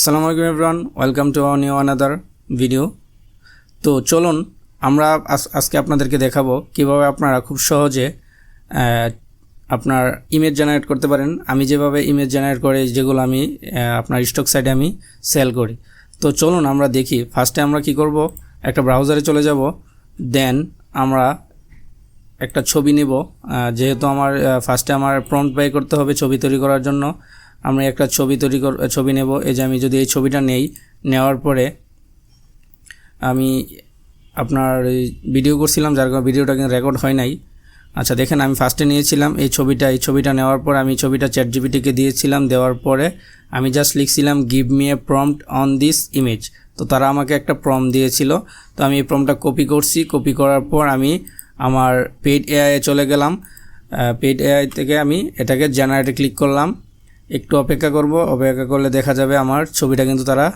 আসসালামু আলাইকুম everyone welcome to our new another video তো চলুন, আমরা আজ- আজকে আপনাদেরকে দেখাবো কীভাবে আপনারা খুব সহজে আপনার ইমেজ জেনারেট করতে পারেন। আমি যেভাবে ইমেজ জেনারেট করে যেগুলো আমি আপনার স্টক সাইডে আমি সেল করি। তো চলুন আমরা দেখি। ফার্স্টে আমরা কি করব? একটা ব্রাউজারে চলে যাব। দেন আমরা একটা ছবি নেব। যেহেতু আমার ফার্স্টে আমার প্রম্পট বাই করতে হবে ছবি তৈরি করার জন্য। আমি একটা ছবি তৈরি কর ছবি নেব। এই যে আমি যদি এই ছবিটা নেই, নেওয়ার পরে আমি আপনার ভিডিও করছিলাম, যার কারণে ভিডিওটা কিন্তু রেকর্ড হয় নাই। আচ্ছা দেখেন আমি ফার্স্টে নিয়েছিলাম এই ছবিটা। এই ছবিটা নেওয়ার পর আমি ছবিটা চ্যাট জিবিটিকে দিয়েছিলাম। দেওয়ার পরে আমি just লিখছিলাম give me a prompt on this image তো তারা আমাকে একটা প্রম দিয়েছিল। তো আমি এই প্রমটা কপি করছি। কপি করার পর আমি আমার পেড এআই চলে গেলাম। পেড এআই থেকে আমি এটাকে জেনারেটে ক্লিক করলাম। একটু অপেক্ষা করব, অপেক্ষা করলে দেখা যাবে আমার ছবিটা কিন্তু তারা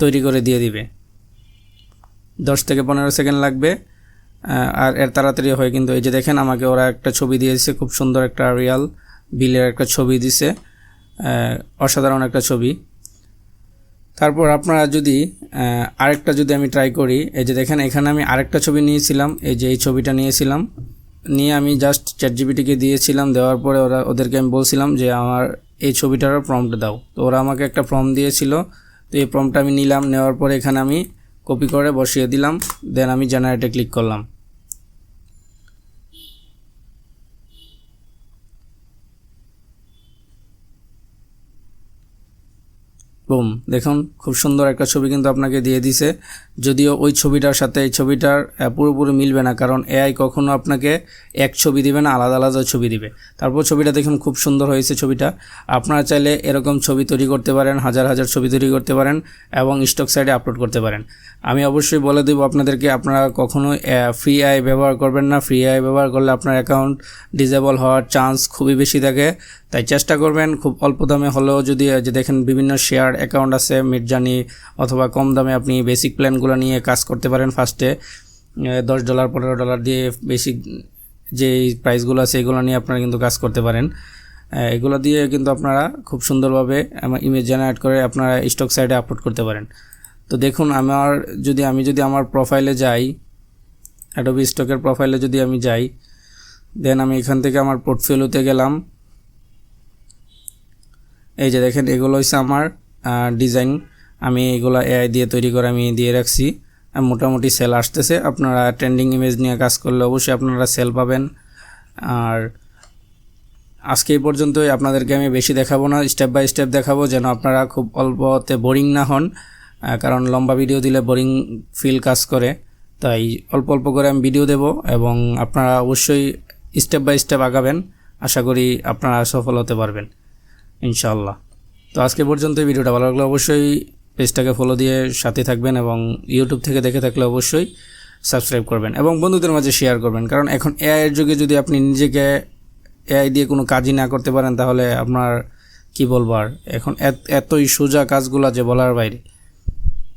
তৈরি করে দিয়ে দিবে। দশ থেকে পনেরো সেকেন্ড লাগবে আর এর তাড়াতাড়ি হয় কিন্তু এই যে দেখেন আমাকে ওরা একটা ছবি দিয়েছে, খুব সুন্দর একটা রিয়াল বিলের একটা ছবি দিছে অসাধারণ একটা ছবি। তারপর আপনারা যদি আরেকটা যদি আমি ট্রাই করি, এই যে দেখেন এখানে আমি আরেকটা ছবি নিয়েছিলাম, এই যে এই ছবিটা নিয়েছিলাম। নিয়ে আমি জাস্ট চ্যাট জিবিটিকে দিয়েছিলাম, দেওয়ার পরে ওরা ওদেরকে আমি বলছিলাম যে আমার এই ছবিটারও প্রম্পট দাও। তো ওরা আমাকে একটা ফর্ম দিয়েছিল। তো এই ফর্মটা আমি নিলাম, নেওয়ার পরে এখানে আমি কপি করে বসিয়ে দিলাম। দেন আমি জেনারেটে ক্লিক করলাম। বুম, দেখুন, খুব সুন্দর একটা ছবি কিন্তু আপনাকে দিয়ে দিছে। যদিও ওই ছবিটার সাথে এই ছবিটার পুরোপুরি মিলবে না, কারণ এআই কখনো আপনাকে এক ছবি দিবে না, আলাদা আলাদা ছবি দিবে। তারপর ছবিটা দেখুন, খুব সুন্দর হয়েছে ছবিটা। আপনারা চাইলে এরকম ছবি তৈরি করতে পারেন, হাজার হাজার ছবি তৈরি করতে পারেন এবং স্টক সাইডে আপলোড করতে পারেন। আমি অবশ্যই বলে দেবো আপনাদেরকে, আপনারা কখনো ফ্রি আই ব্যবহার করবেন না। ফ্রি আই ব্যবহার করলে আপনার অ্যাকাউন্ট ডিজেবল হওয়ার চান্স খুবই বেশি থাকে। তাই চেষ্টা করবেন, খুব অল্প দামে হলেও যদি দেখেন বিভিন্ন শেয়ার অ্যাকাউন্ট আছে মির্জানি অথবা কম দামে আপনি বেসিক প্ল্যানগুলো নিয়ে কাজ করতে পারেন ফার্স্টে দশ ডলার পনেরো ডলার দিয়ে বেসিক যে প্রাইসগুলো আছে এগুলো নিয়ে আপনারা কিন্তু কাজ করতে পারেন। এগুলো দিয়ে কিন্তু আপনারা খুব সুন্দরভাবে আমার ইমেজ জেনারেট করে আপনারা স্টক সাইডে আপলোড করতে পারেন। তো দেখুন, আমার যদি, আমি যদি আমার প্রোফাইলে যাই অ্যাডোবি স্টকের প্রোফাইলে যদি আমি যাই দেন আমি এখান থেকে আমার পোর্টফোলিওতে গেলাম। এই যে দেখেন, এগুলো হচ্ছে আমার ডিজাইন আমি এগুলো এআই দিয়ে তৈরি করে আমি দিয়ে রাখছি। মোটামুটি সেল আসতেছে। আপনারা ট্রেন্ডিং ইমেজ নিয়ে কাজ করলে অবশ্যই আপনারা সেল পাবেন। আর আজকে এই পর্যন্তই। আপনাদেরকে আমি বেশি দেখাবো না স্টেপ বাই স্টেপ দেখাবো যেন আপনারা খুব অল্পতে বোরিং না হন। কারণ লম্বা ভিডিও দিলে বোরিং ফিল কাজ করে। তাই অল্প অল্প করে আমি ভিডিও দেব এবং আপনারা অবশ্যই স্টেপ বাই স্টেপ আগাবেন। আশা করি আপনারা সফল হতে পারবেন। ইনশাল্লাহ তো আজকে পর্যন্ত ভিডিওটা ভালো লাগলে অবশ্যই পেজটাকে ফলো দিয়ে সাথে থাকবেন এবং ইউটিউব থেকে দেখে থাকলে অবশ্যই সাবস্ক্রাইব করবেন এবং বন্ধুদের মাঝে শেয়ার করবেন। কারণ এখন এআইয়ের যুগে যদি আপনি নিজেকে এআই দিয়ে কোনো কাজই না করতে পারেন, তাহলে আপনার কি বলব আর? এখন এত- এতই সোজা কাজগুলো যে বলার বাইরে।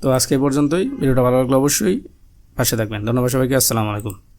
তো আজকে পর্যন্তই। ভিডিওটা ভালো লাগলে অবশ্যই পাশে থাকবেন। ধন্যবাদ সবাইকে। আসসালামু আলাইকুম।